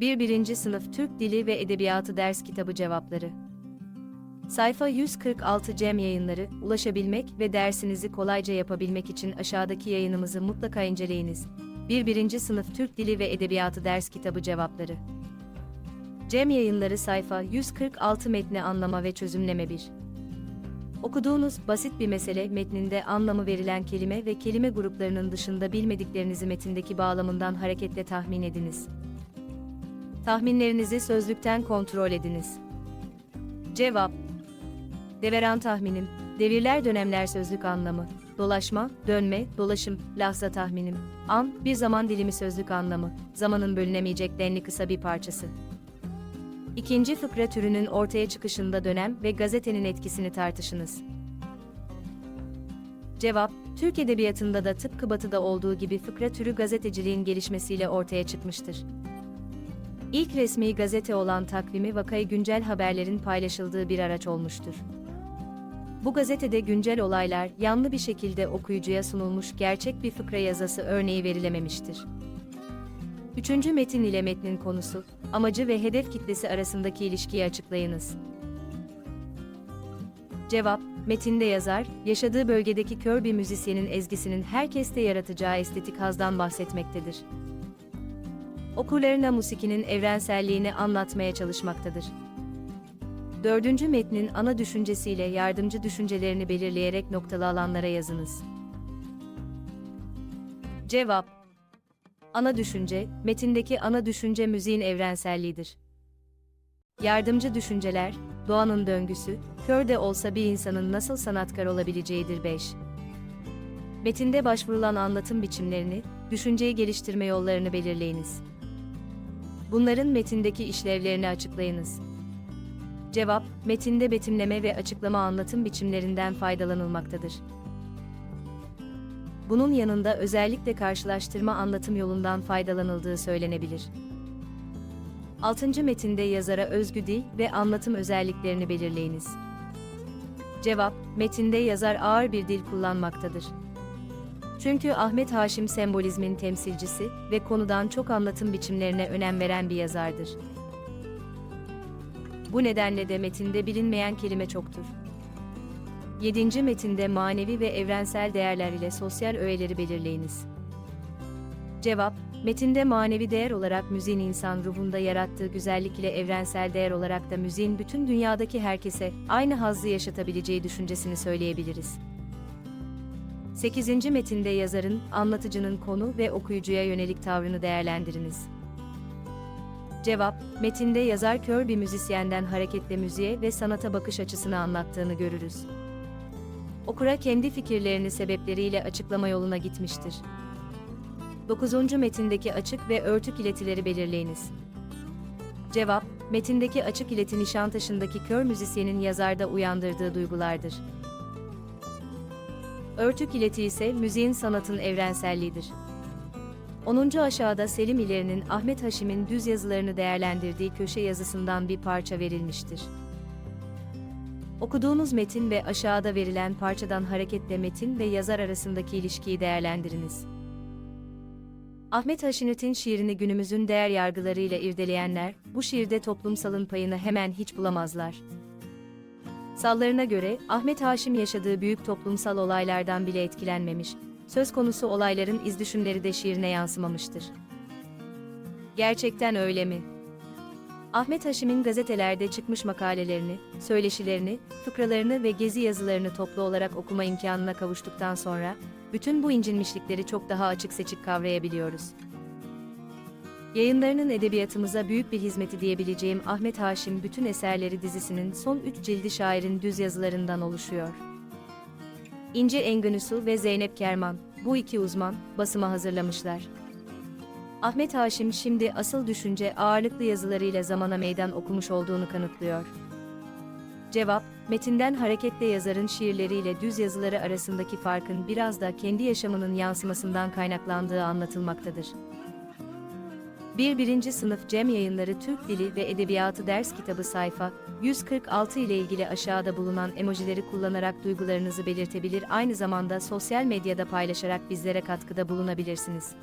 1. 1. Sınıf Türk Dili ve Edebiyatı Ders Kitabı Cevapları Sayfa 146 Cem Yayınları, ulaşabilmek ve dersinizi kolayca yapabilmek için aşağıdaki yayınımızı mutlaka inceleyiniz. 1. 1. Sınıf Türk Dili ve Edebiyatı Ders Kitabı Cevapları Cem Yayınları sayfa 146 metni anlama ve çözümleme 1. Okuduğunuz basit bir mesele metninde anlamı verilen kelime ve kelime gruplarının dışında bilmediklerinizi metindeki bağlamından hareketle tahmin ediniz. Tahminlerinizi sözlükten kontrol ediniz. Cevap Deveran tahminim, devirler dönemler sözlük anlamı, dolaşma, dönme, dolaşım, lahza tahminim, an, bir zaman dilimi sözlük anlamı, zamanın bölünemeyecek denli kısa bir parçası. İkinci fıkra türünün ortaya çıkışında dönem ve gazetenin etkisini tartışınız. Cevap, Türk Edebiyatı'nda da tıpkı batıda olduğu gibi fıkra türü gazeteciliğin gelişmesiyle ortaya çıkmıştır. İlk resmi gazete olan takvimi vakayı güncel haberlerin paylaşıldığı bir araç olmuştur. Bu gazetede güncel olaylar yanlı bir şekilde okuyucuya sunulmuş gerçek bir fıkra yazısı örneği verilememiştir. Üçüncü metin ile metnin konusu, amacı ve hedef kitlesi arasındaki ilişkiyi açıklayınız. Cevap, metinde yazar, yaşadığı bölgedeki kör bir müzisyenin ezgisinin herkeste yaratacağı estetik hazdan bahsetmektedir. Okurlarına musikinin evrenselliğini anlatmaya çalışmaktadır. Dördüncü metnin ana düşüncesiyle yardımcı düşüncelerini belirleyerek noktalı alanlara yazınız. Cevap Ana düşünce, metindeki ana düşünce müziğin evrenselliğidir. Yardımcı düşünceler, doğanın döngüsü, kör de olsa bir insanın nasıl sanatkar olabileceğidir 5. Metinde başvurulan anlatım biçimlerini, düşünceyi geliştirme yollarını belirleyiniz. Bunların metindeki işlevlerini açıklayınız. Cevap, metinde betimleme ve açıklama anlatım biçimlerinden faydalanılmaktadır. Bunun yanında özellikle karşılaştırma anlatım yolundan faydalanıldığı söylenebilir. 6. metinde yazara özgü dil ve anlatım özelliklerini belirleyiniz. Cevap, metinde yazar ağır bir dil kullanmaktadır. Çünkü Ahmet Haşim sembolizmin temsilcisi ve konudan çok anlatım biçimlerine önem veren bir yazardır. Bu nedenle de metinde bilinmeyen kelime çoktur. 7. metinde manevi ve evrensel değerler ile sosyal öğeleri belirleyiniz. Cevap, metinde manevi değer olarak müziğin insan ruhunda yarattığı güzellik ile evrensel değer olarak da müziğin bütün dünyadaki herkese aynı hazzı yaşatabileceği düşüncesini söyleyebiliriz. 8. metinde yazarın, anlatıcının konu ve okuyucuya yönelik tavrını değerlendiriniz. Cevap, metinde yazar kör bir müzisyenden hareketle müziğe ve sanata bakış açısını anlattığını görürüz. Okura kendi fikirlerini sebepleriyle açıklama yoluna gitmiştir. 9. metindeki açık ve örtük iletileri belirleyiniz. Cevap, metindeki açık ileti Nişantaşı'ndaki kör müzisyenin yazarda uyandırdığı duygulardır. Örtük ileti ise müziğin sanatın evrenselliğidir. 10. aşağıda Selim İleri'nin Ahmet Haşim'in düz yazılarını değerlendirdiği köşe yazısından bir parça verilmiştir. Okuduğunuz metin ve aşağıda verilen parçadan hareketle metin ve yazar arasındaki ilişkiyi değerlendiriniz. Ahmet Haşinüt'ün şiirini günümüzün değer yargılarıyla irdeleyenler, bu şiirde toplumsalın payını hemen hiç bulamazlar. Sallarına göre, Ahmet Haşim yaşadığı büyük toplumsal olaylardan bile etkilenmemiş, söz konusu olayların izdüşümleri de şiirine yansımamıştır. Gerçekten öyle mi? Ahmet Haşim'in gazetelerde çıkmış makalelerini, söyleşilerini, fıkralarını ve gezi yazılarını toplu olarak okuma imkanına kavuştuktan sonra, bütün bu incinmişlikleri çok daha açık seçik kavrayabiliyoruz. Yayınlarının edebiyatımıza büyük bir hizmeti diyebileceğim Ahmet Haşim bütün eserleri dizisinin son üç cildi şairin düz yazılarından oluşuyor. İnce Engünüsü ve Zeynep Kerman, bu iki uzman, basıma hazırlamışlar. Ahmet Haşim şimdi asıl düşünce ağırlıklı yazılarıyla zamana meydan okumuş olduğunu kanıtlıyor. Cevap, metinden hareketle yazarın şiirleriyle düz yazıları arasındaki farkın biraz da kendi yaşamının yansımasından kaynaklandığı anlatılmaktadır. 1. 1. Sınıf Cem Yayınları Türk Dili ve Edebiyatı Ders Kitabı sayfa 146 ile ilgili aşağıda bulunan emojileri kullanarak duygularınızı belirtebilir aynı zamanda sosyal medyada paylaşarak bizlere katkıda bulunabilirsiniz.